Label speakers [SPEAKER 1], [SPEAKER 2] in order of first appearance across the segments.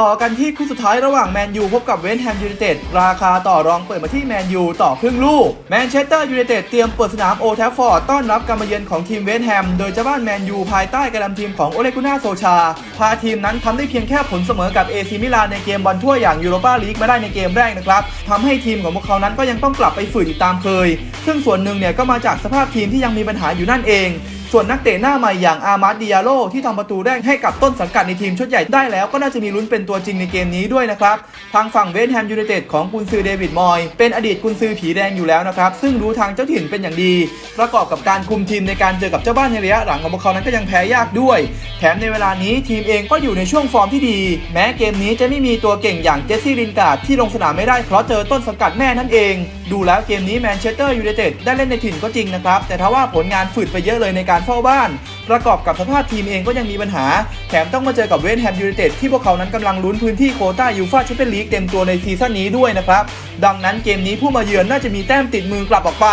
[SPEAKER 1] ต่อกันที่คู่สุดท้ายระหว่างแมนยูพบกับเวสต์แฮมยูไนเต็ดราคาต่อรองเปิดมาที่แมนยูต่อครึ่งลูกแมนเชสเตอร์ยูไนเต็ดเตรียมเปิดสนามโอแทฟฟอร์ดต้อนรับการมาเยือนของทีมเวสต์แฮมโดยเจ้าบ้านแมนยูภายใต้การนำทีมของโอเลกุน่าโซชา พาทีมนั้นทำได้เพียงแค่ผลเสมอกับเอซิมิลานในเกมบอลถ้วอย่างยูโรปาลีกมาได้ในเกมแรกนะครับทำให้ทีมของพวกเขานั้นก็ยังต้องกลับไปฝืนอีกตามเคย ซึ่งส่วนหนึ่งเนี่ยก็มาจากสภาพทีมที่ยังมีปัญหาอยู่นั่นเอง ส่วนนักเตะหน้าใหม่อย่างอามาร์ดิยาโลที่ทำประตูแรกให้กับต้นสังกัดในทีมชุดใหญ่ได้แล้วก็น่าจะมีลุ้นเป็นตัวจริงในเกมนี้ด้วยนะครับทางฝั่งเวสต์แฮมยูไนเต็ดของกุนซือเดวิดมอยเป็นอดีตกุนซือผีแดงอยู่แล้วนะครับซึ่งรู้ทางเจ้าถิ่นเป็นอย่างดี ประกอบกับการคุมทีมในการเจอกับเจ้าบ้านในระยะหลังของพวกเขานั้นก็ยังแพ้ยากด้วย แถมในเวลานี้ทีมเองก็อยู่ในช่วงฟอร์มที่ดี แม้เกมนี้จะไม่มีตัวเก่งอย่างเจสซี่ลินการ์ดที่ลงสนามไม่ได้เพราะเจอต้นสังกัดแม่นั่นเอง ดูแล้วเกมนี้แมนเชสเตอร์ยูไนเต็ดได้เล่นในถิ่นก็จริงนะครับแต่ทว่าผลงานฝืดไปเยอะเลยในการเฝ้าบ้าน ประกอบกับสภาพทีมเองก็ยังมีปัญหา แถมต้องมาเจอกับเวสต์แฮมยูไนเต็ดที่พวกเขานั้นกำลังลุ้นพื้นที่โคต้ายูฟ่าแชมเปี้ยนลีกเต็มตัวในซีซั่นนี้ด้วยนะครับ ดังนั้นเกมนี้ผู้มาเยือนน่าจะมีแต้มติดมือกลับออกไป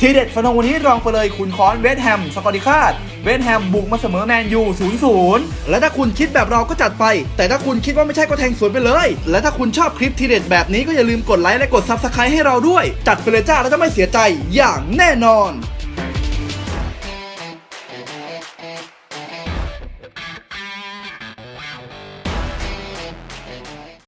[SPEAKER 1] ทีเด็ดฟันธงวันนี้รองไปเลยขุนค้อนเวสต์แฮมสกอติคาดเวสต์แฮมบุกมาเสมอแมนยู 0-0 และถ้าคุณคิดแบบเราก็จัดไป แต่ถ้าคุณคิดว่าไม่ใช่ก็แทงสวนไปเลย และถ้าคุณชอบคลิปทีเด็ดแบบนี้ก็อย่าลืมกดไลค์และกดซับสไครต์ให้เราด้วย จัดไปเลยจ้าแล้วจะไม่เสียใจอย่างแน่นอน